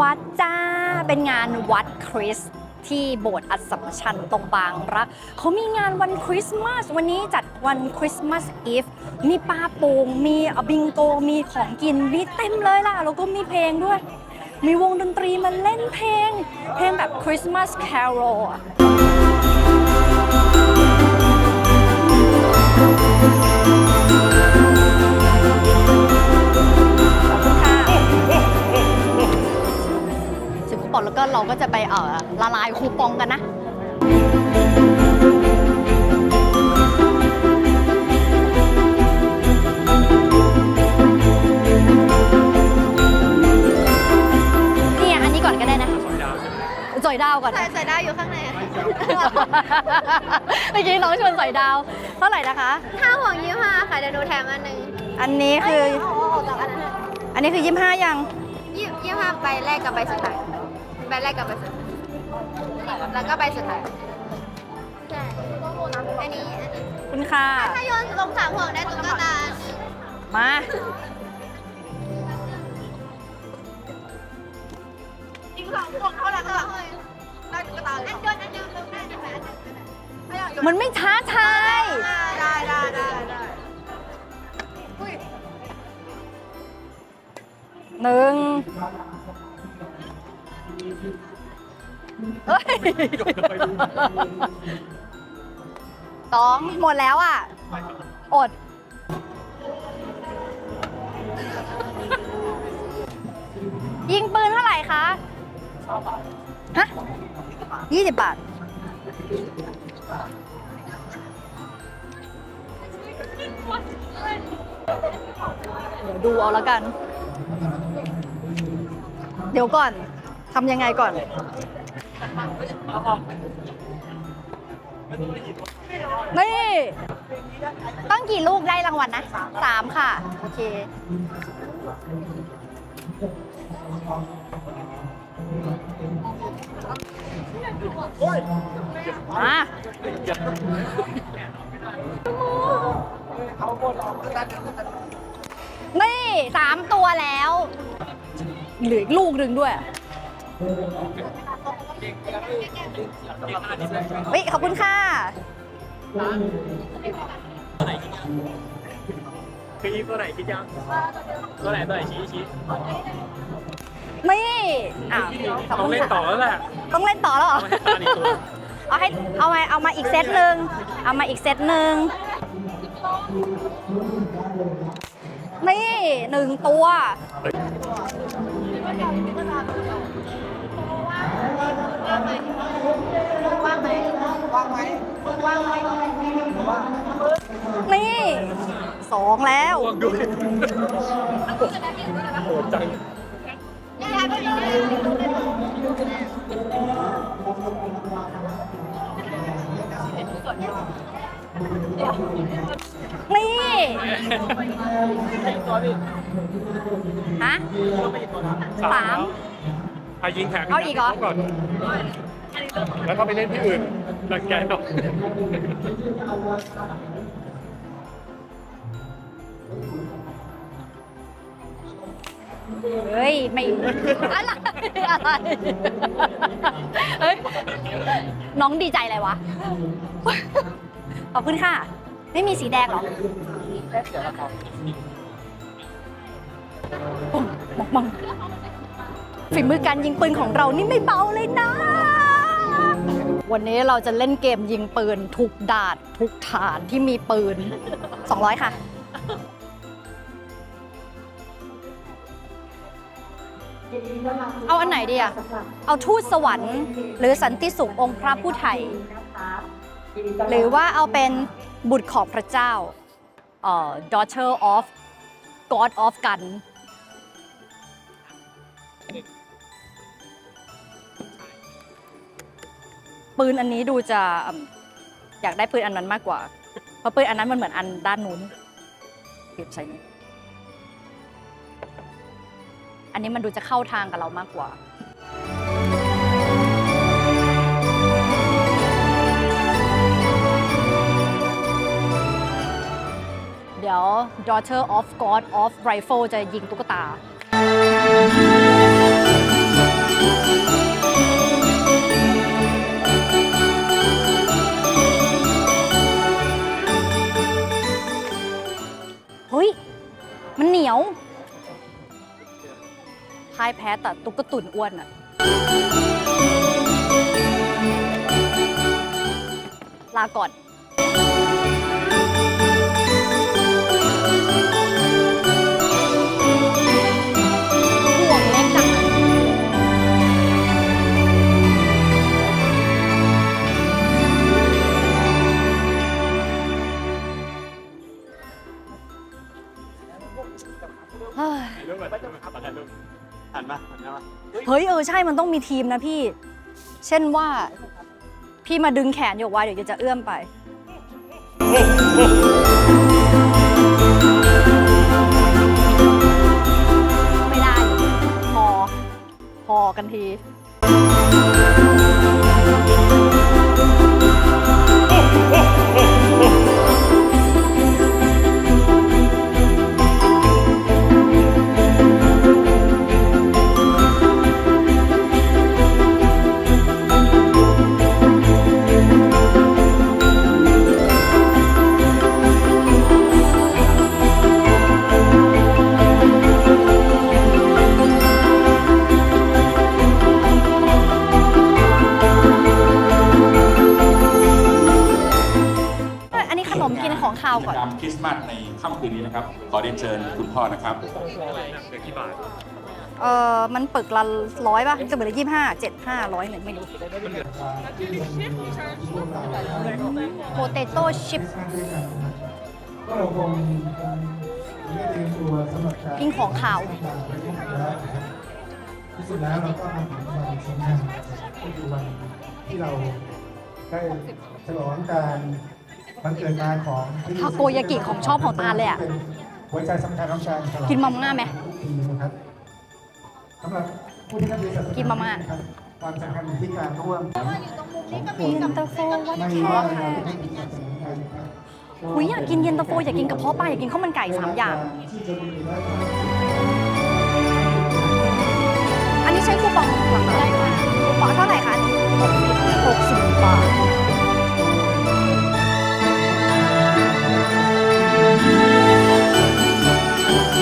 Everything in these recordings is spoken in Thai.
วัดจ้า เป็นงานวัดคริสต์ที่โบสถ์อัสสัมชัญตรงบางรัก เขามีงานวันคริสต์มาส วันนี้จัดวันคริสต์มาสอีฟ มีปลาโป่งมีบิงโก มีของกิน มีเต็มเลยล่ะ แล้วก็มีเพลงด้วย มีวงดนตรีมาเล่นเพลง เพลงแบบคริสต์มาสแคโรล ปองแล้วก็เราก็จะไปเอ่อละลายคูปองกันนะเนี่ยอันนี้ก่อนก็ได้นะสอยดาวก่อนใส่ใส่ได้อยู่ข้างในอะเมื่อกี้น้องชวนสอยดาว เท่าไหร่นะคะ ถ้าห่วงยี่ห้าค่ะเดี๋ยวหนูแถมอันหนึ่งอันนี้คือ เาเอาออกจากอันนั้นอะอันนี้คือยี่ห้ายังยี่ยี่ห้าใบแรกกับใบสุดท้ายใบแรกกับใบสุดท้ายแล้วก็ใบสุดท้ายใช่อันนี้อันนี้คุณค่ะ ถ้าโยนลงสามห่วงได้ตุ๊กตามา อีกสองห่วงเท่าไหร่ก็ได้ตุ๊กตาอันโยนอันโยนลงได้ใช่ไหมอันโยนมันไม่ท้าทายได้ได้ได้ได้อุ้ยหนึ่ง เอ้ยสองหมดแล้วอะ อด ยิงปืนเท่าไหร่คะฮะยี่สิบบาท เดี๋ยวดูเอาล้วกัน เดี๋ยวก่อน ทำยังไงก่อน นี่ต้องกี่ลูกได้รางวัลนะสามค่ะ โอเค มานี่สามตัวแล้ว เหลืออีกลูกหนึ่งด้วย เฮ้ยขอบคุณค่ะคืออีตัวไหนคิดยังตัวไหนตัวไหนชี้ชี้นี่อ้าวขอบต้อคุงณเล่นต่อค่ะแล้วแหละต้องเล่นต่อแล้วเหรอเอาให้ตาอีกตัวเอาให้เอามาเอามาอีกเซตหนึ่งเอามาอีกเซตหนึ่งนี่หนึ่งตัวว่าง นี่สองแล้วอ้วกด้วยโหดจังยายก็มี นี่อีกตัวพี่ฮะสามใครยิงแขกเอาอีกเหรอ ก่อน แล้วก็ไปเล่นที่อื่นรังแกหน่อยเฮ้ย ไม่อะไรอะไรเฮ้ย น้องดีใจอะไรวะ ขอบคุณค่ะ ไม่มีสีแดงเหรอปังปังปังฝีมือการยิงปืนของเรานี่ไม่เบาเลยนะ วันนี้เราจะเล่นเกมยิงปืนทุกดาดทุกฐานที่มีปืน 200 ค่ะ เอาอันไหนดีอะเอาทูตสวรรค์หรือสันติสุของค์พระผู้ไทย หรือว่าเอาเป็นบุตรของพระเจ้าเอ่อ daughter of god of gun ปืนอันนี้ดูจะอยากได้ปืนอันนั้นมากกว่า เพราะปืนอันนั้นมันเหมือนอันด้านนู้นเก็บใส่นี่อันนี้มันดูจะเข้าทางกับเรามากกว่า เดี๋ยว daughter of god of rifle จะยิงตุ๊กตา เฮ้ย มันเหนียวพ่ายแพ้แต่ตุ๊กตุ่นอ้วนอะลาก่อน เฮ้ยเรื่องอะไรเรื่องอะไรเรื่องหันมาหันมาเฮ้ยเออใช่มันต้องมีทีมนะพี่ เช่นว่า พี่มาดึงแขนหยกไว้เดี๋ยวหยกจะเอื้อมไป ไม่ได้ พอ พอกันที พ่อนะครับเดี๋ยวกี่บาทเออมันปึกละร้อยป่ะจะเหมือนยี่ห้าเจ็ดห้าร้อยหนึ่งไม่รู้โปเตโต้ชิพก็เราคงได้เตรียมตัวสำหรับการกินของขาวที่สุดแล้วเราก็มาถึงวันสำคัญก็คือวันที่เราได้ฉลองการวันเกิดมาของที่ทาโกยากิของชอบของตาลเลยอะป็น หัวใจสำคัญของการฉลองกินมาม่าไหมทุกปีนะครับสำหรับผู้ที่นับถือศาสนากินมาม่า ครับความสำคัญอยู่ที่การร่วมของคนเย็นตาโฟวัดไม่แคว่าร์เราจะเป็นศาสนาใดนะครับหุยอยากกินเย็นตาโฟอยากกินกระเพาะปลาอยากกินข้าวมันไก่สามอย่าง ที่จะมีได้ อันนี้ใช้คูปองหลังได้ค่ะคูปองเท่าไหร่คะหกสิบบาท ไ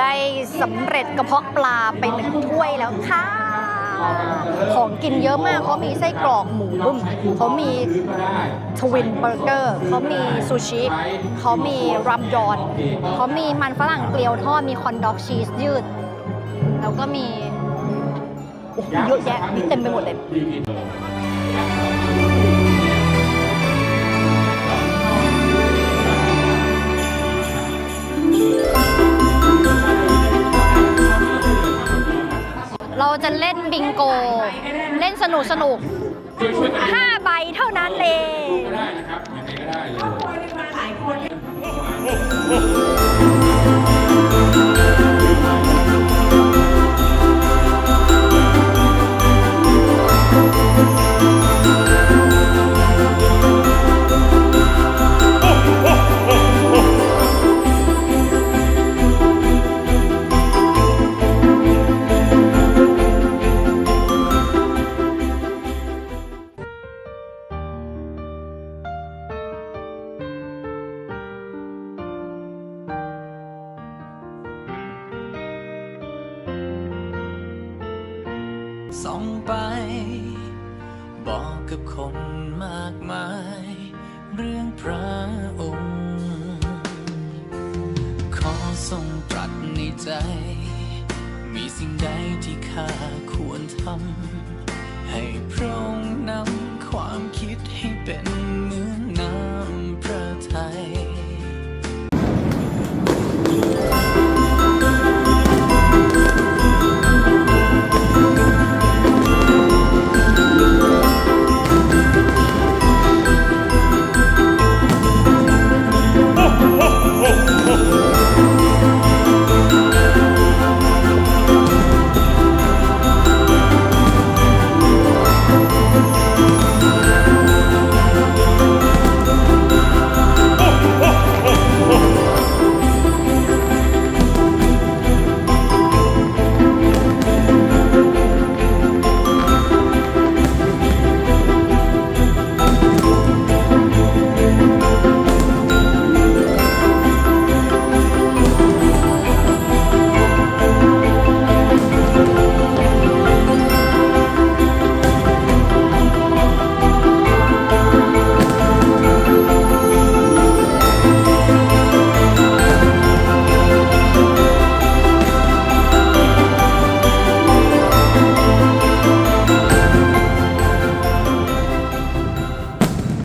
ด้สำเร็จกระเพาะปลาไปหนึ่งถ้วยแล้วค่ะ ของกินเยอะมากเขามีไส้กรอกหมูบึ้มเขามีทวินเบอร์เกอร์เขามีซูชิเขามีรัมยอนเขามีมันฝรั่งเกลียวทอดมีคอนด็อกชีสยืด แล้วก็มีโอ้โหเยอะแยะมีเต็มไปหมดเลย เราจะเล่นบิงโก เล่นสนุกสนุกห้าใบเท่านั้นเลย ส่องไป บอกกับคนมากมาย เรื่องพระองค์ ขอทรงตรัสในใจ มีสิ่งใดที่ข้าควรทำให้พระองค์นำ